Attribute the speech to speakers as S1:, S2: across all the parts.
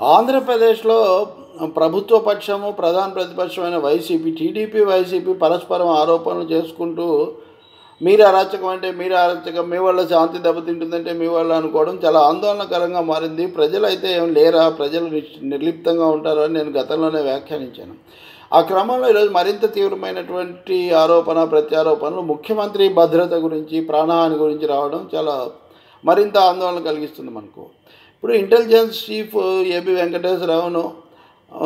S1: ఆంధ్రప్రదేశ్లో ప్రభుత్వ పక్షము ప్రధాన ప్రతిపక్షమైన వైసీపీ టీడీపీ వైసీపీ పరస్పరం ఆరోపణలు చేసుకుంటూ మీరు అరాచకం అంటే మీరు అరాచకం మీ వల్ల శాంతి దెబ్బతింటుందంటే మీ వల్ల అనుకోవడం చాలా ఆందోళనకరంగా మారింది. ప్రజలు అయితే ఏం లేరా? ప్రజలు నిర్లిప్తంగా ఉంటారు అని నేను గతంలోనే వ్యాఖ్యానించాను. ఆ క్రమంలో ఈరోజు మరింత తీవ్రమైనటువంటి ఆరోపణ ప్రత్యారోపణలు ముఖ్యమంత్రి భద్రత గురించి ప్రాణహాని గురించి రావడం చాలా మరింత ఆందోళన కలిగిస్తుంది మనకు. ఇప్పుడు ఇంటెలిజెన్స్ చీఫ్ ఏబి వెంకటేశ్వరరావును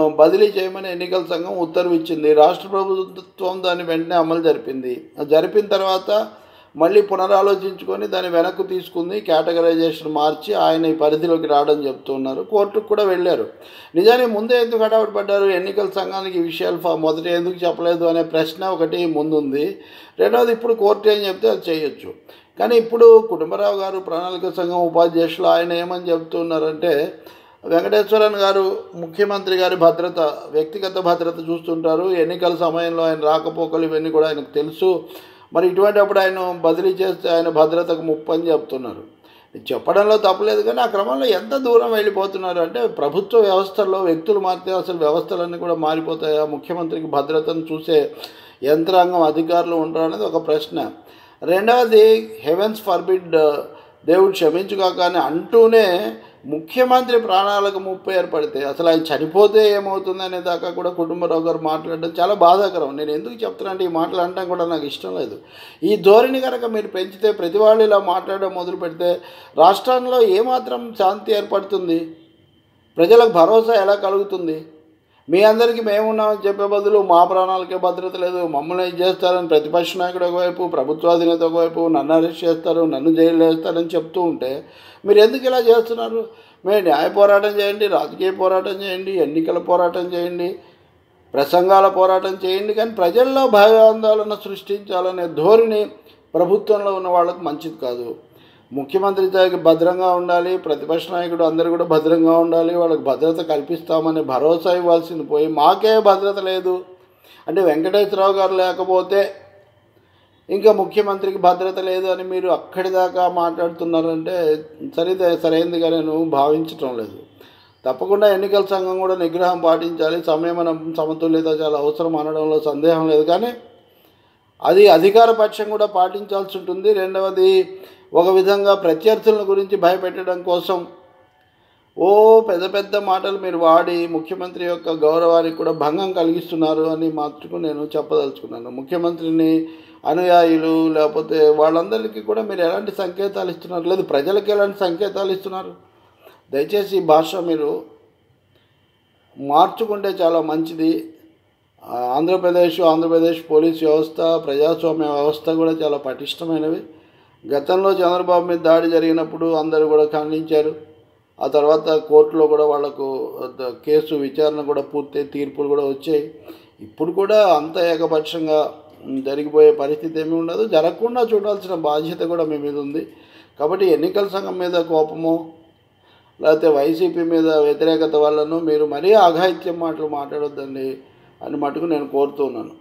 S1: బదిలీ చేయమని ఎన్నికల సంఘం ఉత్తర్వు ఇచ్చింది రాష్ట్ర ప్రభుత్వం దాన్ని వెంటనే అమలు జరిపింది. అది జరిపిన తర్వాత మళ్ళీ పునరాలోచించుకొని దాన్ని వెనక్కు తీసుకుంది. కేటగరైజేషన్ మార్చి ఆయన ఈ పరిధిలోకి రావడం చెప్తున్నారు. కోర్టుకు కూడా వెళ్ళారు. నిజానికి ముందే ఎందుకు అడవాటు పడ్డారు? ఎన్నికల సంఘానికి ఈ విషయాలు ఫా- మొదట ఎందుకు చెప్పలేదు అనే ప్రశ్న ఒకటి ముందుంది. రెండవది ఇప్పుడు కోర్టు ఏం చెప్తే అది చేయొచ్చు. కానీ ఇప్పుడు కుటుంబరావు గారు ప్రణాళిక సంఘం ఉపాధ్యక్షులు ఆయన ఏమని చెప్తున్నారంటే వెంకటేశ్వరన్ గారు ముఖ్యమంత్రి గారి భద్రత వ్యక్తిగత భద్రత చూస్తుంటారు. ఎన్నికల సమయంలో ఆయన రాకపోకలు ఇవన్నీ కూడా ఆయనకు తెలుసు. మరి ఇటువంటిప్పుడు ఆయన బదిలీ చేస్తే ఆయన భద్రతకు ముప్పు అని చెప్తున్నారు. చెప్పడంలో తప్పలేదు కానీ ఆ క్రమంలో ఎంత దూరం వెళ్ళిపోతున్నారు అంటే ప్రభుత్వ వ్యవస్థల్లో వ్యక్తులు మారితే అసలు వ్యవస్థలన్నీ కూడా మారిపోతాయా? ముఖ్యమంత్రికి భద్రతను చూసే యంత్రాంగం అధికారులు ఉంటారు అనేది ఒక ప్రశ్న. రెండవది హెవెన్స్ ఫర్బిడ్ uh, దేవుడు క్షమించుగాక అని అంటూనే ముఖ్యమంత్రి ప్రాణాలకు ముప్పు ఏర్పడితే అసలు ఆయన చనిపోతే ఏమవుతుంది అనే దాకా కూడా కుటుంబరావు గారు మాట్లాడడం చాలా బాధాకరం. నేను ఎందుకు చెప్తున్నానంటే ఈ మాటలు అనడం కూడా నాకు ఇష్టం లేదు. ఈ ధోరణి కనుక మీరు పెంచితే ప్రతి వాళ్ళు ఇలా మాట్లాడడం మొదలు పెడితే రాష్ట్రంలో ఏమాత్రం శాంతి ఏర్పడుతుంది? ప్రజలకు భరోసా ఎలా కలుగుతుంది? మీ అందరికీ మేమున్నామని చెప్పే బదులు మా ప్రాణాలకే భద్రత లేదు. మమ్మల్ని ఇది చేస్తారని ప్రతిపక్ష నాయకుడు ఒకవైపు ప్రభుత్వాధినేత ఒకవైపు నన్ను అరెస్ట్ చేస్తారు నన్ను జైల్లో వేస్తారని చెప్తూ ఉంటే మీరు ఎందుకు ఇలా చేస్తున్నారు? మీరు న్యాయ పోరాటం చేయండి రాజకీయ పోరాటం చేయండి ఎన్నికల పోరాటం చేయండి ప్రసంగాల పోరాటం చేయండి. కానీ ప్రజల్లో భయాందోళన సృష్టించాలనే ధోరణి ప్రభుత్వంలో ఉన్న వాళ్ళకు మంచిది కాదు. ముఖ్యమంత్రి దగ్గర భద్రంగా ఉండాలి ప్రతిపక్ష నాయకుడు అందరూ కూడా భద్రంగా ఉండాలి వాళ్ళకి భద్రత కల్పిస్తామని భరోసా ఇవ్వాల్సింది పోయి మాకే భద్రత లేదు. అంటే వెంకటేశ్వరరావు గారు లేకపోతే ఇంకా ముఖ్యమంత్రికి భద్రత లేదు అని మీరు అక్కడి దాకా మాట్లాడుతున్నారంటే సరిదే సరైనదిగా నేను భావించటం లేదు. తప్పకుండా ఎన్నికల సంఘం కూడా నిగ్రహం పాటించాలి సంయమనం సమతుల్యత చాలా అవసరం అనడంలో సందేహం లేదు. కానీ అది అధికార పక్షం కూడా పాటించాల్సి ఉంటుంది. రెండవది ఒక విధంగా ప్రత్యర్థుల గురించి భయపెట్టడం కోసం ఓ పెద్ద పెద్ద మాటలు మీరు వాడి ముఖ్యమంత్రి యొక్క గౌరవానికి కూడా భంగం కలిగిస్తున్నారు అని మాత్రకు నేను చెప్పదలుచుకున్నాను. ముఖ్యమంత్రిని అనుయాయులు లేకపోతే వాళ్ళందరికీ కూడా మీరు ఎలాంటి సంకేతాలు ఇస్తున్నారు? లేదు ప్రజలకు ఎలాంటి సంకేతాలు ఇస్తున్నారు? దయచేసి ఈ భాష మీరు మార్చుకుంటే చాలా మంచిది. ఆంధ్రప్రదేశ్ ఆంధ్రప్రదేశ్ పోలీస్ వ్యవస్థ ప్రజాస్వామ్య వ్యవస్థ కూడా చాలా పటిష్టమైనవి. గతంలో చంద్రబాబు మీద దాడి జరిగినప్పుడు అందరూ కూడా ఖండించారు. ఆ తర్వాత కోర్టులో కూడా వాళ్ళకు కేసు విచారణ కూడా పూర్తయి తీర్పులు కూడా వచ్చాయి. ఇప్పుడు కూడా అంత ఏకపక్షంగా జరిగిపోయే పరిస్థితి ఏమీ ఉండదు. జరగకుండా చూడాల్సిన బాధ్యత కూడా మీ మీద ఉంది. కాబట్టి ఎన్నికల సంఘం మీద కోపము లేకపోతే వైసీపీ మీద వ్యతిరేకత వల్లను మీరు మరీ అఘాయిత్యం మాటలు మాట్లాడొద్దండి అని మటుకు నేను కోరుతున్నాను